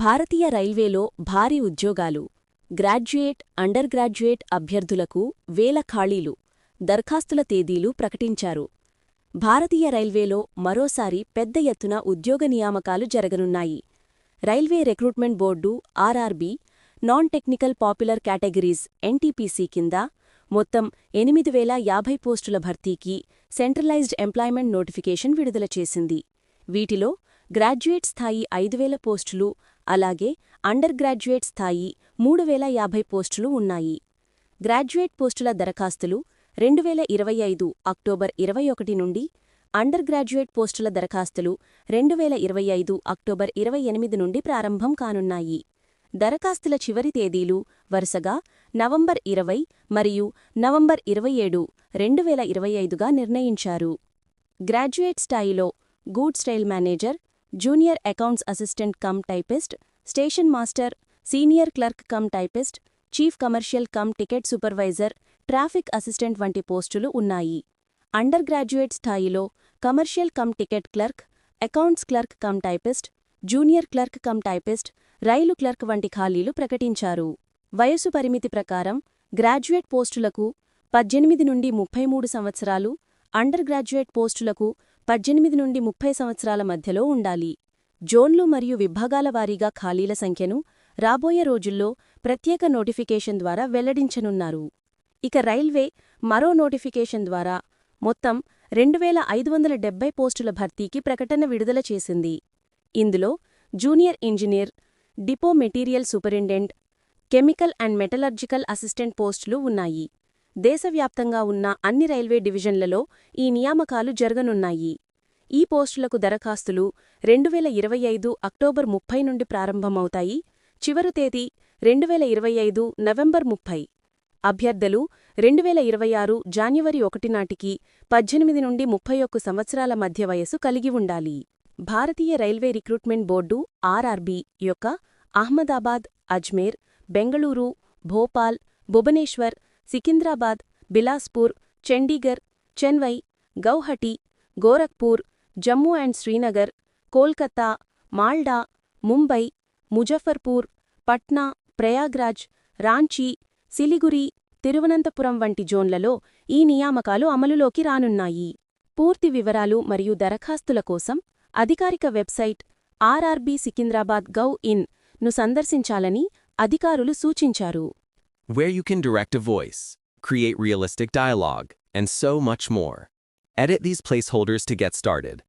భారతీయ రైల్వేలో భారీ ఉద్యోగాలు. గ్రాడ్యుయేట్ అండర్ గ్రాడ్యుయేట్ అభ్యర్థులకు వేల ఖాళీలు దరఖాస్తుల తేదీలు ప్రకటించారు. భారతీయ రైల్వేలో మరోసారి పెద్ద ఎత్తున ఉద్యోగ నియామకాలు జరగనున్నాయి. Railway recruitment board RRB non technical popular categories NTPC కింద మొత్తం ఎనిమిది వేల యాభై పోస్టుల భర్తీకి సెంట్రలైజ్డ్ ఎంప్లాయ్మెంట్ నోటిఫికేషన్ విడుదల చేసింది. వీటిలో గ్రాడ్యుయేట్ స్థాయి ఐదు వేల పోస్టులు అలాగే అండర్ గ్రాడ్యుయేట్ స్థాయి మూడు వేల యాభై పోస్టులు ఉన్నాయి. గ్రాడ్యుయేట్ పోస్టుల దరఖాస్తులు రెండు వేల ఇరవై ఐదు అక్టోబర్ ఇరవై ఒకటి నుండి అండర్ గ్రాడ్యుయేట్ పోస్టుల దరఖాస్తులు రెండు వేల ఇరవై ఐదు అక్టోబర్ ఇరవై ఎనిమిది నుండి ప్రారంభం కానున్నాయి. దరఖాస్తుల చివరి తేదీలు వరుసగా నవంబర్ ఇరవై మరియు నవంబర్ ఇరవై ఏడు రెండు వేల ఇరవై ఐదుగా నిర్ణయించారు. గ్రాడ్యుయేట్ స్థాయిలో గూడ్ style manager junior accounts assistant cum typist station master senior clerk cum typist chief commercial cum ticket supervisor traffic assistant వంటి పోస్టులు ఉన్నాయి. అండర్ గ్రాడ్యుయేట్ స్థాయిలో commercial cum ticket clerk accounts clerk cum typist junior clerk cum typist రైలు clerk వంటి ఖాళీలు ప్రకటించారు. వయసు పరిమితి ప్రకారం గ్రాడ్యుయేట్ పోస్టులకు పద్దెనిమిది నుండి ముప్పై మూడు సంవత్సరాలు అండర్ గ్రాడ్యుయేట్ పోస్టులకు పద్దెనిమిది నుండి ముప్పై సంవత్సరాల మధ్యలో ఉండాలి. జోన్లు మరియు విభాగాల వారీగా ఖాళీల సంఖ్యను రాబోయే రోజుల్లో ప్రత్యేక నోటిఫికేషన్ ద్వారా వెల్లడించనున్నారు. ఇక రైల్వే మరో నోటిఫికేషన్ ద్వారా మొత్తం రెండు వేల ఐదు వందల డెబ్బై పోస్టుల భర్తీకి ప్రకటన విడుదల చేసింది. ఇందులో junior engineer depot material superintendent chemical and metallurgical assistant పోస్టులు ఉన్నాయి. దేశవ్యాప్తంగా ఉన్న అన్ని రైల్వే డివిజన్లలో ఈ నియామకాలు జరగనున్నాయి. ఈ పోస్టులకు దరఖాస్తులు రెండువేల ఇరవై ఐదు అక్టోబర్ ముప్పై నుండి ప్రారంభమవుతాయి. చివరి తేదీ రెండువేల ఇరవై ఐదు నవంబర్ ముప్పై. అభ్యర్థులు రెండువేల ఇరవై ఆరు జాన్యువరి ఒకటి నాటికి పద్దెనిమిది నుండి ముప్పై ఒక్క సంవత్సరాల మధ్య వయసు కలిగి ఉండాలి. భారతీయ రైల్వే రిక్రూట్మెంట్ బోర్డు ఆర్ఆర్బి యొక్క అహ్మదాబాద్ అజ్మేర్ బెంగళూరు భోపాల్ భువనేశ్వర్ సికింద్రాబాద్ బిలాస్పూర్ చండీగర్ చెన్వై గౌహటి గోరఖ్పూర్ జమ్మూ అండ్ శ్రీనగర్ కోల్కతా మాల్డా ముంబై ముజఫర్పూర్ పట్నా ప్రయాగ్రాజ్ రాంచీ సిలిగురి తిరువనంతపురం వంటి జోన్లలో ఈ నియామకాలు అమలులోకి రానున్నాయి. పూర్తి వివరాలు మరియు దరఖాస్తుల కోసం అధికారిక website RRB Secunderabad gov in సందర్శించాలని అధికారులు సూచించారు. Where you can direct a voice, create realistic dialogue, and so much more. Edit these placeholders to get started.